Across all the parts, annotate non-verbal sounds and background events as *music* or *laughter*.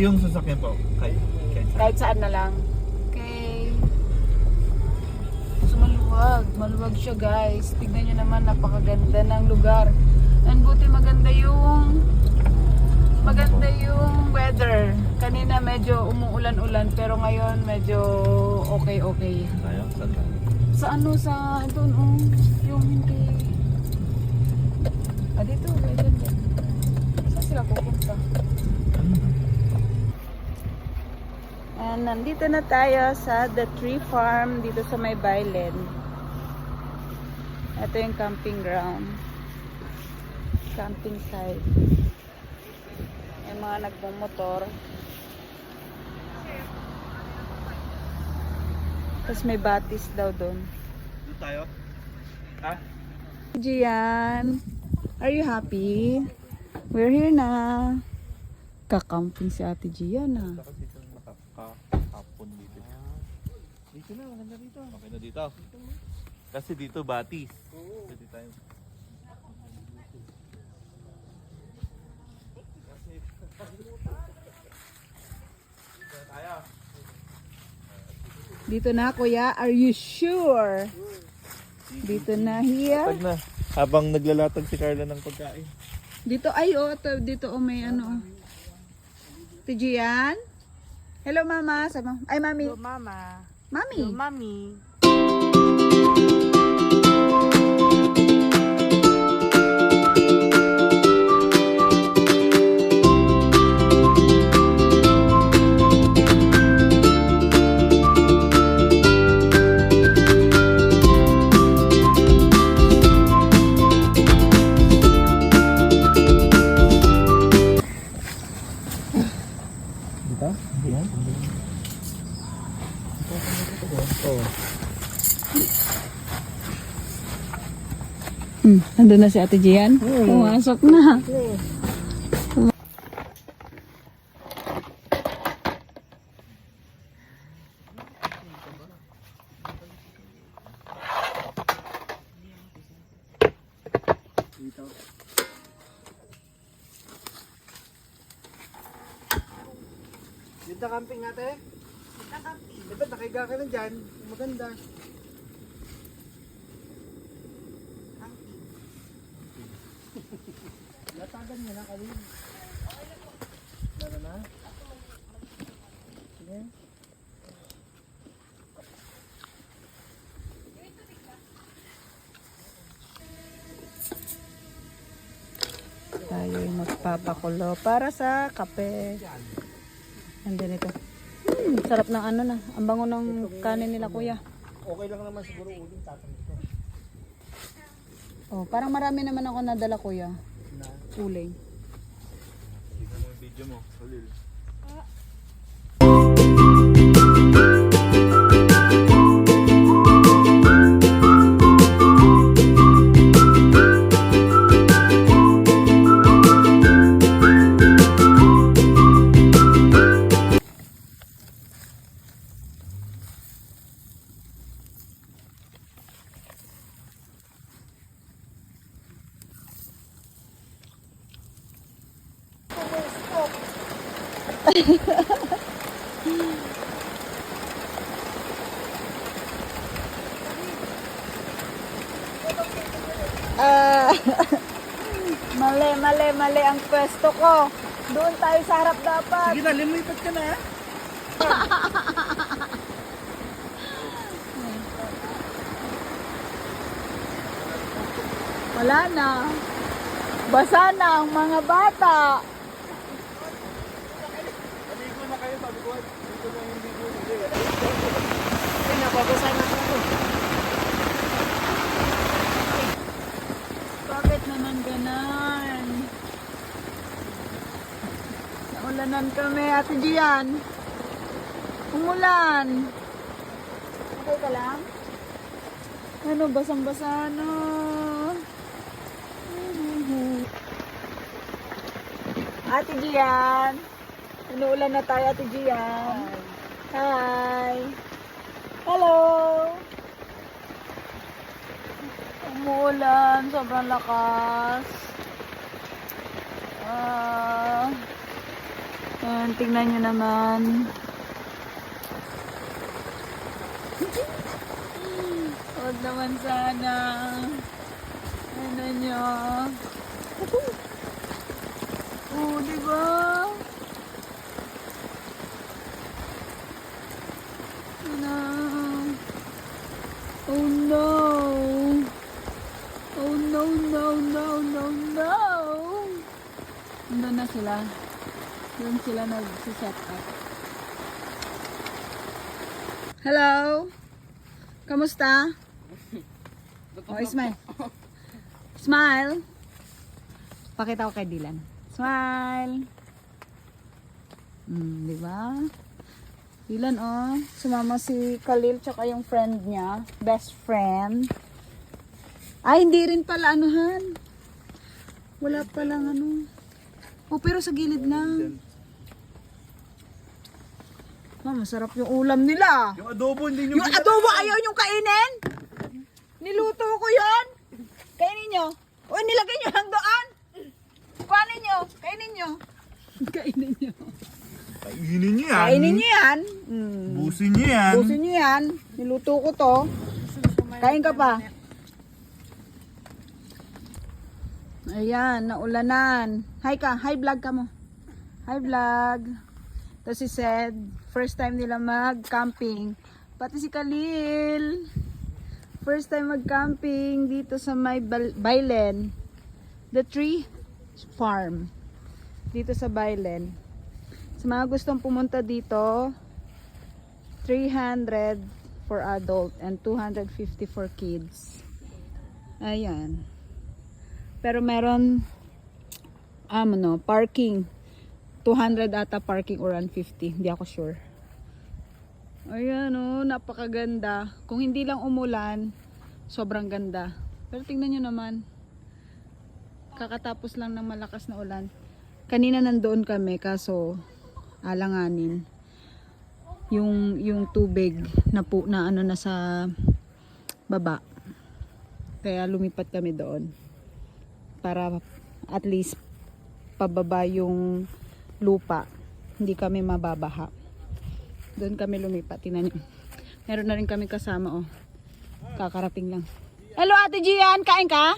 Yung sasakyan po, kahit, kahit saan. Kahit saan na lang. Okay. So maluwag. Maluwag siya guys. Tignan nyo naman, napakaganda ng lugar. And buti maganda yung maganda yung weather. Kanina medyo umuulan-ulan pero ngayon medyo okay-okay. Tayo, saan tayo? Sa ano sa doon oh, yung hindi Ah dito, medyo din. Saan sila pupunta? And nandito na tayo sa The Tree Farm dito sa may Bailen. Ito yung camping ground. Camping site. Yung mga nagmumotor. Tapos may batis daw doon. Doon tayo? Ha? Gian, are you happy? We're here na. Kakamping si Ate Gian ah. Dapat dito nakakapon dito. Dito na, maganda dito. Okay na dito. Kasi dito batis. Pwede tayo. Dito tayo. Dito na kuya, are you sure? Dito na here. Pag na, habang naglalatag si Carla ng pagkain. Dito ay oh, to, dito oh may ano. oh. Ate Gian? Hello mama, sama. Ay mami. Hello, Mama. Mami. Hello, Mami. Nandun na si Ate Gian. Pumasok na. Ganda camping ate? Ganda camping. Ba't nakahiga ka lang dyan? Maganda. Latagan mo na kami. Meron na? Sige. Tayo ay magpapakulo para sa kape. Nandun ito. Hmm, sarap ng ano na. Ang bango ng kanin nila kuya. Okay lang naman siguro uling tatang ito. Oh, parang marami naman ako nadala kuya. Uling. Tignan mo yung video mo. Ulil. *laughs* Wala na. Basa na ang mga bata. Maligo na kayo, sabi ko. Dito na yung ligo. Sige, nababasahin na ako. Bakit naman ganan? Naulanan kami, Ate Gian. Umulan. Okay ka lang? Ano, basang-basa na. Ate Gian. Inuulan na tayo, Ate Gian. Hi. Hello. Umuulan, sobrang lakas. Ah. And tingnan nyo naman. Huwag naman sana. Ano nyo? Oo, di ba? Ano? Oh no! Oh no, no, no, no, no! Doon na sila. Doon sila nag-set up. Hello? Kamusta? Oh, smile. *laughs* Smile. Pakita ko kay Dylan. Smile. Hmm, di ba? Dylan, oh. Sumama si Khalil tsaka yung friend niya. Best friend. Ay, hindi rin pala anuhan. Wala palang ano. Oh, pero sa gilid lang. Ah, masarap yung ulam nila. Yung adobo, hindi nyo Yung adobo ayaw niyong kainin? Niluto ko yon. Kainin nyo. O, nilagay nyo lang doon. Paano nyo? Kainin nyo. *laughs* Kainin nyo. Kainin nyo yan. Kainin nyo yan. Mm. Busin nyo yan. Pusin nyo yan. Niluto ko to. Kain ka pa. Ayan, naulanan. Hi ka, hi vlog ka mo. Hi vlog. Ito si Sed, first time nila mag-camping. Pati si Khalil. First time mag-camping dito sa may Bailen. The Tree Farm. Dito sa Bailen. Sa mga gustong pumunta dito, 300 for adult and 250 for kids. Ayan. Pero meron um, ano, parking. 200 ata parking or 150. Hindi ako sure. Ayan oh, napakaganda. Kung hindi lang umulan, sobrang ganda. Pero tingnan nyo naman. Kakatapos lang ng malakas na ulan. Kanina nandoon kami kaso alanganin yung yung tubig na po na ano na sa baba. Kaya lumipat kami doon para at least pababa yung lupa. Hindi kami mababaha. Doon kami lumipat. Tingnan niyo. Meron na rin kami kasama oh. Kakarating lang. Hello Ate Gian, kain ka?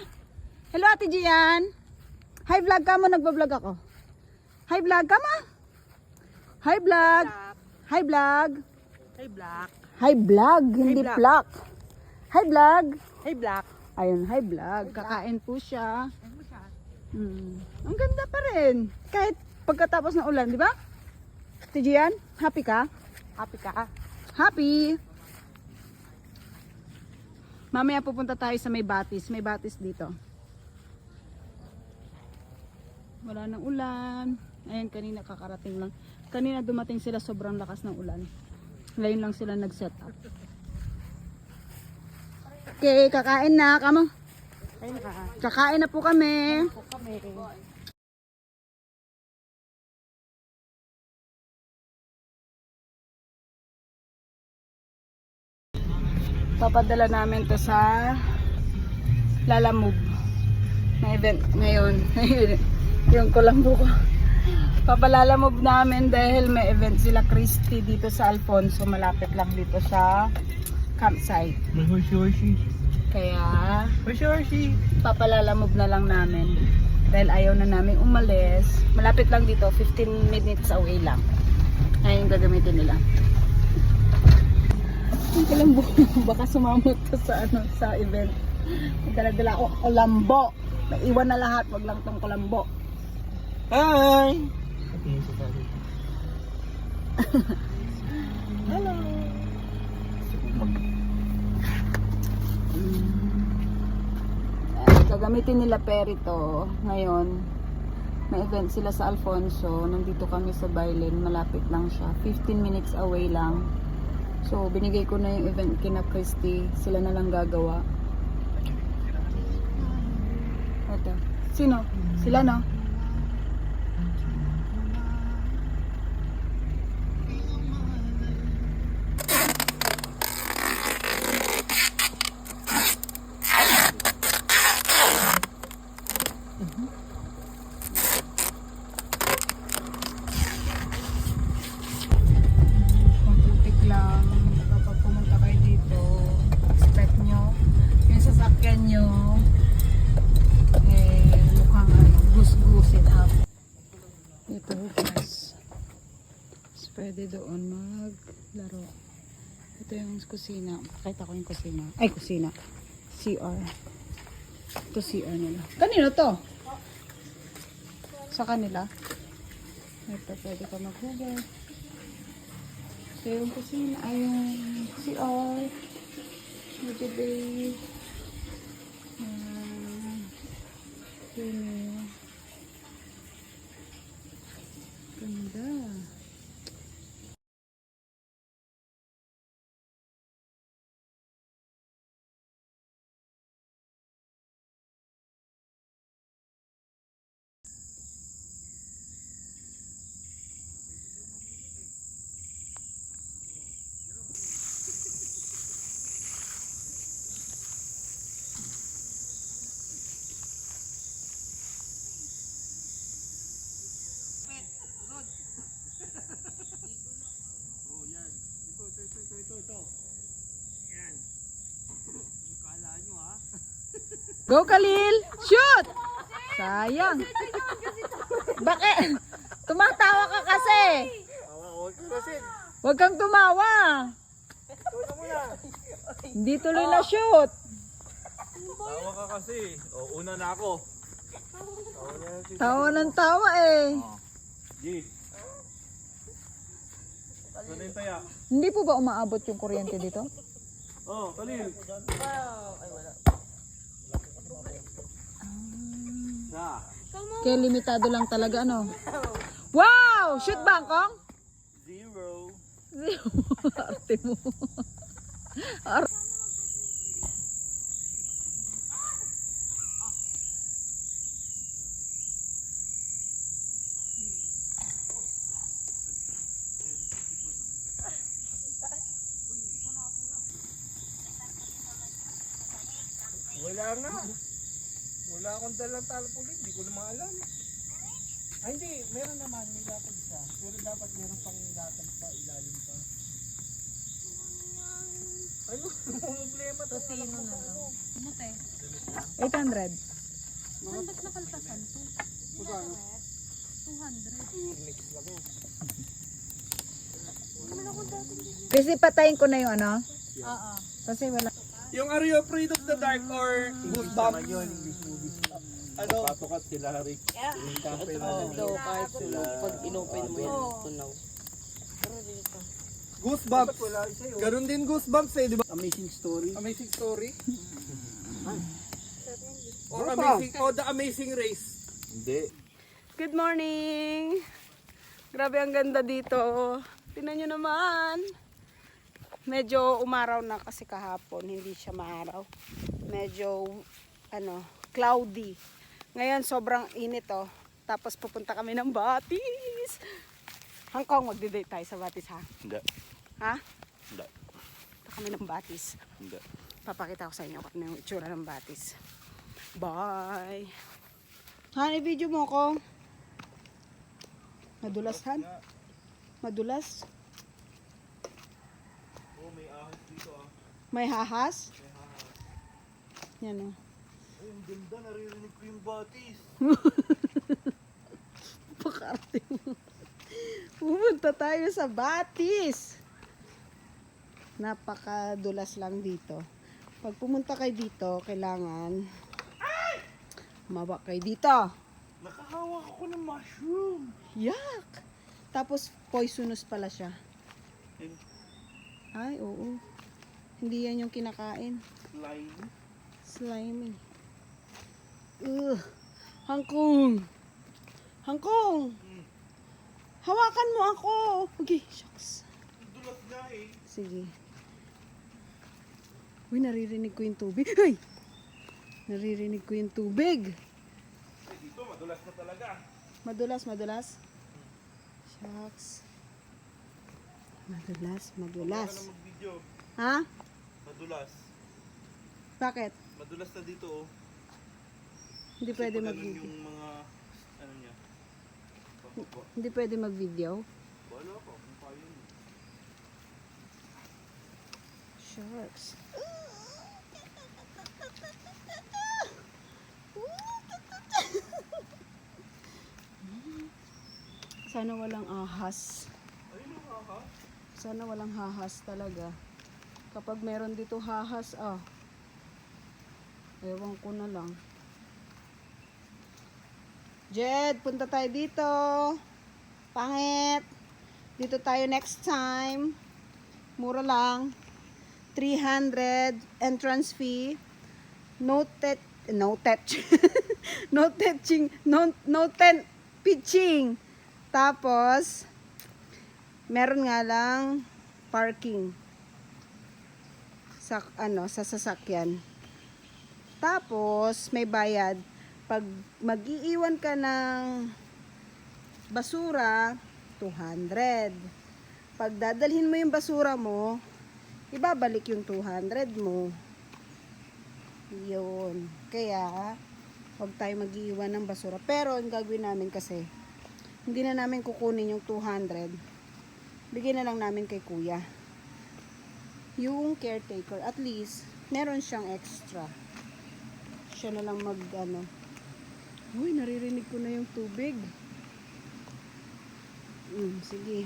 Hello Ate Gian. Hi vlog ka mo, nagba-vlog ako. Hi vlog ka ma. Hi vlog. Hi vlog. Hey Black. Hi vlog, hindi vlog. vlog. Hi vlog. Hey Black. Ayun, hi vlog. Kakain po siya. Hmm. Ang ganda pa rin. Kahit pagkatapos ng ulan, di ba? Tijian, happy ka? Happy ka? Happy! Mamaya pupunta tayo sa may batis. May batis dito. Wala nang ulan. Ayan, kanina kakarating lang. Kanina dumating sila sobrang lakas ng ulan. Ngayon lang sila nag-set up. Okay, kakain na. Kamo. Kakain na po kami. Po kami. Papadala namin to sa Lalamove na event ngayon. *laughs* yung kulambo ko. Papalalamove namin dahil may event sila Christy dito sa Alfonso. Malapit lang dito sa campsite. Kaya papalalamove na lang namin. Dahil ayaw na namin umalis. Malapit lang dito, 15 minutes away lang. Ayun gagamitin nila. Ang kalambo, *laughs* baka sumamot to sa ano sa event. Dala-dala ako kulambo. Naiwan na lahat, wag lang tong kulambo. Hi! *laughs* Hello. Gagamitin nila Perry to ngayon. May event sila sa Alfonso. Nandito kami sa Bailen. Malapit lang siya. 15 minutes away lang. So, binigay ko na yung event kina Christy. Sila na lang gagawa. Ito. Sino? Sila, no? Kusina. Pakita ko yung kusina. Ay, kusina. CR. Ito CR nila. Kanino to? Sa kanila? Ito, pwede ka maghugas. Ito yung kusina. Ay, yung CR. Medyo bay. Ah, yun. Ganda. Go Khalil! Shoot! Sayang. Bakit? Tumatawa ka kasi. Huwag kang tumawa. Hindi tuloy na shoot. Tawa ka kasi. O, una na ako. Tawa ng tawa eh. Oh. G. Hindi po ba umaabot yung kuryente dito? Oh, Kalil. Kaya limitado lang talaga ano. Wow! Shoot bangkong? Zero. *laughs* Arte mo. Ar- Wala nga. Wala akong dalang talpulit. Hindi ko na maalam. Ay hindi, meron naman. May latag siya. Pero dapat meron pang latag pa, ilalim pa. *laughs* Ano? Problema to. Tino na lang. 800. Magkano? Kasi patayin ko na yung ano? Kasi wala. Yung Are You Afraid of the Dark or Goosebumps? Ano? Patukat sila, Rick. Ito, kahit sila, pag inopen mo yan, tunaw. Goosebumps. Ganon din Goosebumps eh, di ba? Amazing story. Amazing story? or amazing, or the amazing race. Hindi. Good morning! Grabe ang ganda dito. Tingnan nyo naman. Medyo umaraw na kasi kahapon, hindi siya maaraw. Medyo, ano, cloudy. Ngayon, sobrang init oh. Tapos pupunta kami ng Batis. Hangkong, magdi-date tayo sa Batis ha? Hindi. Ha? Hindi. Punta kami ng Batis. Hindi. Papakita ko sa inyo kung ano yung itsura ng Batis. Bye! Han, i-video mo ko. Madulas, Han? Madulas? Oh, may ahas dito ah. May hahas? Yan o. Ang ganda. Naririnig ko yung batis. *laughs* Pakarte mo. Pumunta tayo sa Batis. Napakadulas lang dito. Pag pumunta kayo dito, kailangan mawa kayo dito. Nakahawak ako ng mushroom. Yak! Tapos poisonous pala siya. And Ay, oo. Hindi yan yung kinakain. slime. Slimy. Ugh. Hangkong. Hangkong. Hawakan mo ako. Okay, shucks. Dulas na eh. Sige. Uy, naririnig ko yung tubig. Ay! Naririnig ko yung tubig. Eh, dito, madulas na talaga. Madulas, madulas. Shucks. Madulas, Wala madulas. na mag-video. Ha? Madulas. Bakit? Madulas na dito oh. Hindi pwede pag mag ganun yung mga, ano niya. Hindi pwede mag-video. Wala ko, kung kaya yun. Sharks. Sana walang ahas. Ayun ang Sana walang hahas talaga. Kapag meron dito hahas, ah. Ewan ko na lang. Jed, punta tayo dito. Pangit. Dito tayo next time. Mura lang. 300 entrance fee. No tet no touch. *laughs* no touching, no no ten pitching. Tapos meron nga lang parking sa ano sa sasakyan. Tapos may bayad pag mag-iiwan ka ng basura 200. Pag dadalhin mo yung basura mo, ibabalik yung 200 mo. Yun. Kaya, huwag tayo mag-iiwan ng basura. Pero, ang gagawin namin kasi, hindi na namin kukunin yung 200. Bigyan na lang namin kay kuya. Yung caretaker, at least, meron siyang extra. Siya na lang mag, ano. Uy, naririnig ko na yung tubig. Mm, sige.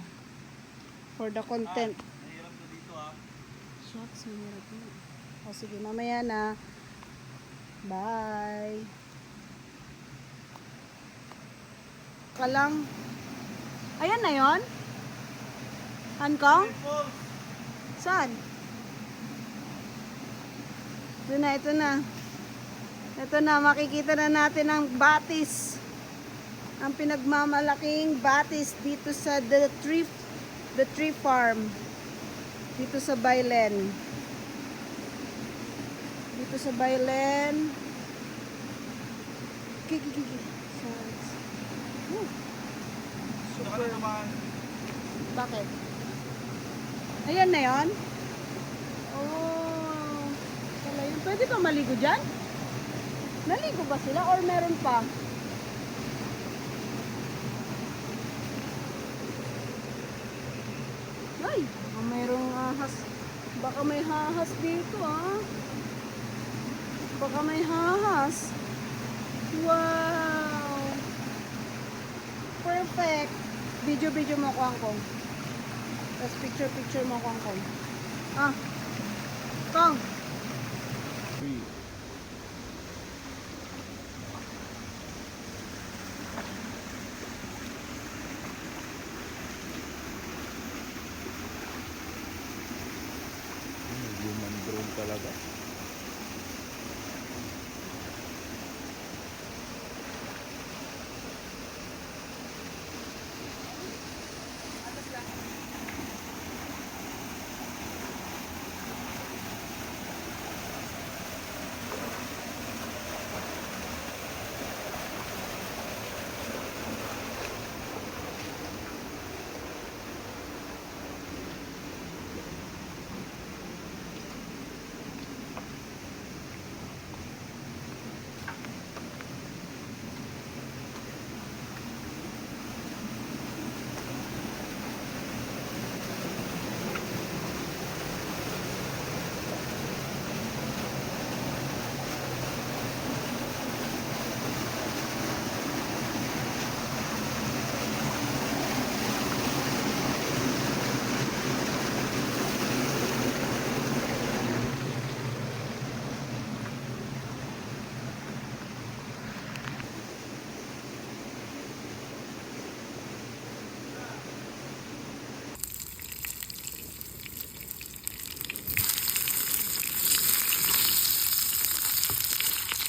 For the content. Nahirap na dito ah. Shucks, mahirap na. O sige, mamaya na. Bye. Ka lang. Ayan na yon. Hankong? Saan? Ito na, ito na. Ito na, makikita na natin ang batis. Ang pinagmamalaking batis dito sa the tree, the tree farm. Dito sa Bailen. Dito sa Bailen. Kiki, kiki. Sa- Woo. Saka na naman. Bakit? Ayan na yon. Oh. Pwede ba maligo dyan? Naligo ba sila or meron pa? Ay, baka mayroong ahas. Baka may hahas dito ah. Baka may hahas. Wow! Perfect! Video-video mo ko angkong. Tapos picture-picture mo ko angkong. Ah. Kong.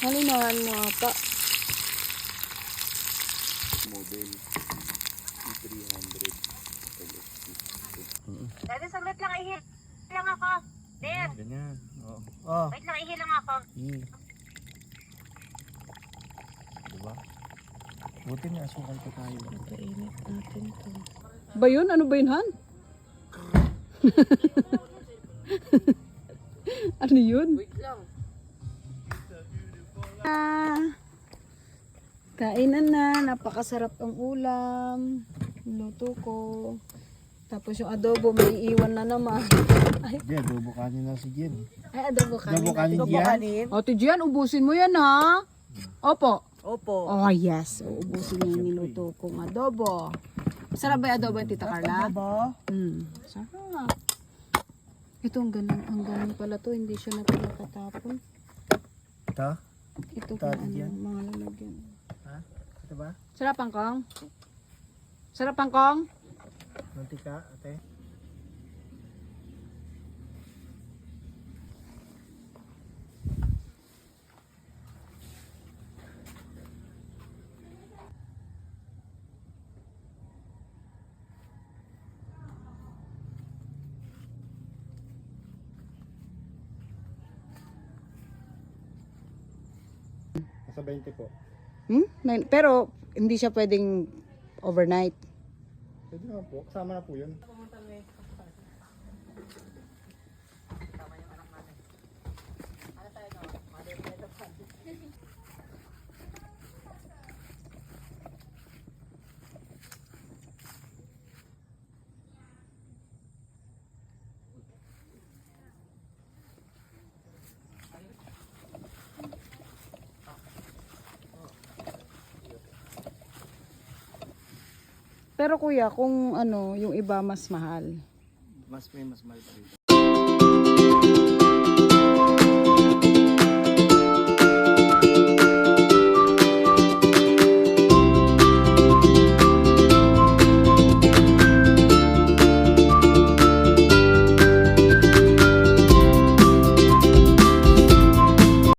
Halinahan mo ata. Model E300 LSP. Dati saglit lang, ihil lang ako. Der, Ganyan. Oo. Oh, wait lang, ihil lang ako. Hmm. Diba? Buti nga asukal ko tayo. Painit natin to. Ba yun? Ano ba yun, Han? *laughs* ano yun? Wait lang. Kainan na. Napakasarap ang ulam. Luto ko. Tapos yung adobo, may iwan na naman. *laughs* Ay, Diyan, adobo kanin na si Jen. ay adobo kanin. Adobo kanin diyan. Ate Gian, ubusin mo yan ha. Opo. Opo. Oh yes, uubusin niya yung niluto kong adobo. Sarap ba yung adobo yung tita Carla? Ba? Hmm. Sarap. Ito ang ganun, ang ganun pala to, hindi siya na pinapatapon. Ito? Ito kung ano, yan? mga lalagyan. Ha? Ito ba? Sarap ang kong? Sarap ang kong? Mantika, ate? 20 po. Hmm? Nine- Pero hindi siya pwedeng overnight. Pwede naman po. Kasama na po yun. Pero kuya, kung ano, yung iba mas mahal. Mas may mas mahal pa dito.